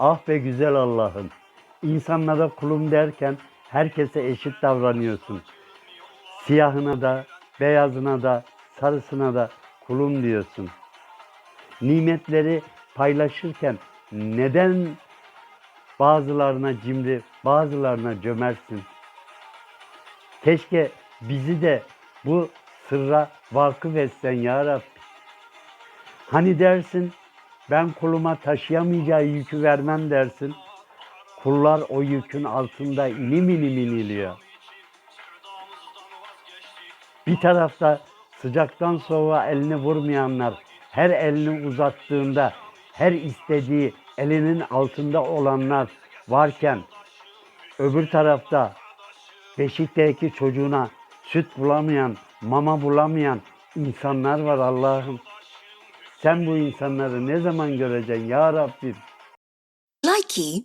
Ah be güzel Allah'ım. İnsanlara kulum derken herkese eşit davranıyorsun. Siyahına da, beyazına da, sarısına da kulum diyorsun. Nimetleri paylaşırken neden bazılarına cimri, bazılarına cömertsin? Keşke bizi de bu sırra vakıf etsen ya Rabbi. Hani dersin ben kuluma taşıyamayacağı yükü vermem dersin. Kullar o yükün altında inim inim iniliyor. Bir tarafta sıcaktan soğuğa elini vurmayanlar, her elini uzattığında her istediği elinin altında olanlar varken öbür tarafta beşikteki çocuğuna süt bulamayan, mama bulamayan insanlar var Allah'ım. Sen bu insanları ne zaman göreceksin ya Rabbim? Likey